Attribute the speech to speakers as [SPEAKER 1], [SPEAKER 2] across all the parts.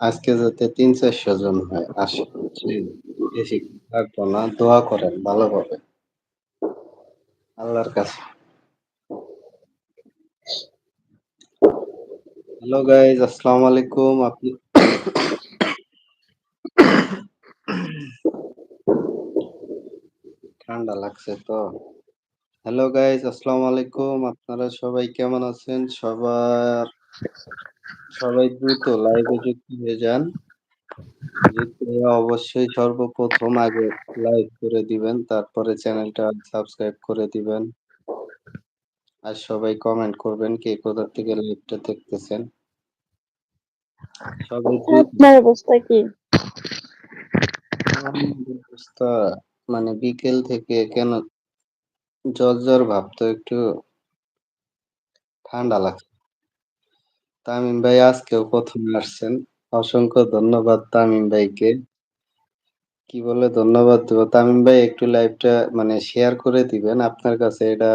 [SPEAKER 1] আজকে যাতে ৩-৪০০ জন হয় আসে? বেশি থাকব না। দোয়া করেন ভালোভাবে। আল্লাহর কাছে। হ্যালো গাইজ আসসালামু আলাইকুম। আপনি ঠান্ডা লাগছে তো। হ্যালো গাইজ আসসালামু আলাইকুম। আপনারা সবাই কেমন আছেন? সবার সবাই দ্রুত লাইভে যুক্ত হয়ে যান। যুক্ত হয়ে অবশ্যই সর্বপ্রথম আগে লাইক করে দিবেন। তারপরে চ্যানেলটা সাবস্ক্রাইব করে দিবেন। আর সবাই কমেন্ট করবেন কে কোথা থেকে লাইভটা দেখতেছেন। সবাই
[SPEAKER 2] আপনার অবস্থা কি?
[SPEAKER 1] অবস্থা মানে বিকেল থেকে কেন জ্বর, জ্বর ভাব তো একটু ঠান্ডা লাগছে। তামিম ভাই আজকেও প্রথমে আসছেন। অসংখ্য ধন্যবাদ তামিম ভাইকে। কি বলে ধন্যবাদ দেব? তামিম ভাই একটু লাইভটা মানে শেয়ার করে দিবেন। আপনার কাছে এটা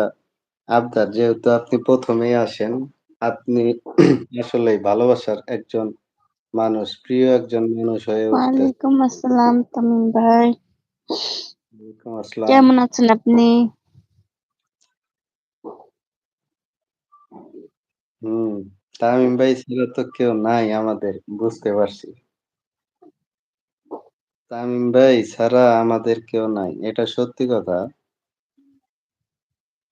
[SPEAKER 1] আবদার। যেহেতু আপনি ১ম এই আসেন। আপনি আসলে ভালোবাসার একজন মানুষ, প্রিয় একজন মানুষ হয়ে
[SPEAKER 2] ওয়ালাইকুম আসসালাম তামিম ভাই।
[SPEAKER 1] ওয়ালাইকুম আসসালাম।
[SPEAKER 2] কেমন আছেন আপনি?
[SPEAKER 1] হুম, তামিম ভাই ছিল তো কেউ নাই আমাদের বুঝতে পারছি। তামিম ভাই ছাড়া আমাদের কেউ নাই। এটা সত্যি কথা।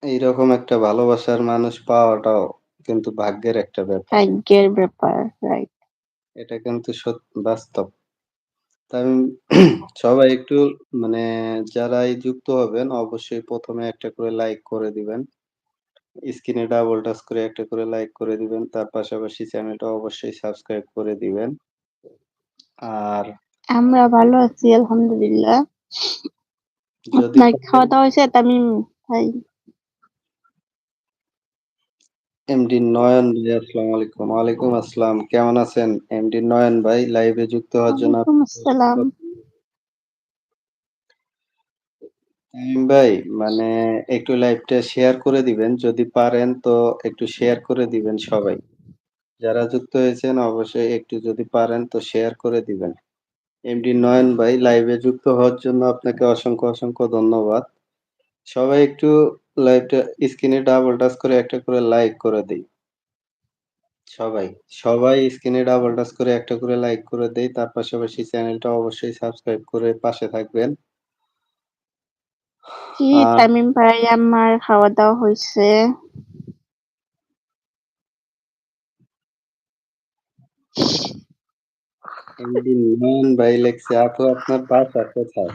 [SPEAKER 1] এইরকম একটা ভালোবাসার মানুষ পাওয়াটাও কিন্তু ভাগ্যের একটা ব্যাপার।
[SPEAKER 2] ভাগ্যের ব্যাপার, রাইট।
[SPEAKER 1] এটা কিন্তু সত বাস্তব। তামিম সবাই একটু মানে যারাই যুক্ত হবেন অবশ্যই প্রথমে একটা করে লাইক করে দিবেন। স্ক্রিনে ডাবল টাচ করে একটা করে লাইক করে দিবেন। তার পাশাপাশি চ্যানেলটা অবশ্যই সাবস্ক্রাইব করে দিবেন। আর
[SPEAKER 2] আমরা ভালো আছি আলহামদুলিল্লাহ।
[SPEAKER 1] যদি
[SPEAKER 2] আপনার খাওয়া দাওয়া হয়েছে তামিম ভাই?
[SPEAKER 1] এমডি নয়ন ভাই আসসালামু আলাইকুম। ওয়ালাইকুম আসসালাম। কেমন আছেন? এমডি নয়ন ভাই লাইভে যুক্ত হওয়ার জন্য
[SPEAKER 2] আসসালাম।
[SPEAKER 1] অসংখ্য ভাই মানে একটু লাইভটা শেয়ার করে দিবেন। যদি পারেন তো একটু শেয়ার করে দিবেন সবাই। যারা যুক্ত হয়েছেন অবশ্যই একটু যদি পারেন তো শেয়ার করে দিবেন। এমডি নয়ন ভাই লাইভে যুক্ত হওয়ার জন্য আপনাকে অসংখ্য, অসংখ্য ধন্যবাদ। সবাই একটু লাইভটা স্ক্রিনে ডাবল টাচ করে একটা করে লাইক করে দেই। সবাই, সবাই স্ক্রিনে ডাবল টাচ করে একটা করে লাইক করে দেই। তার পাশাপাশি চ্যানেলটা অবশ্যই সাবস্ক্রাইব করে পাশে থাকবেন। আর
[SPEAKER 2] তামিম ভাই আমার খাওয়া দাওয়া হইছে।
[SPEAKER 1] এমডি ভাই লেখছে আপু আপনার বাসা কোথায়?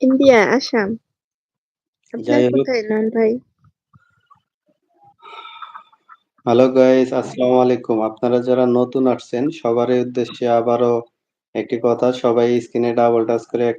[SPEAKER 2] ইন্ডিয়া, আসাম। আপনার কোথায় নয়ন ভাই?
[SPEAKER 1] হ্যালো গাইস আসসালামু আলাইকুম। আপনারা যারা নতুন আসছেন সবারই উদ্দেশ্যে আবারও একটি কথা সবাই স্ক্রিনে ডাবল টাচ করে একটা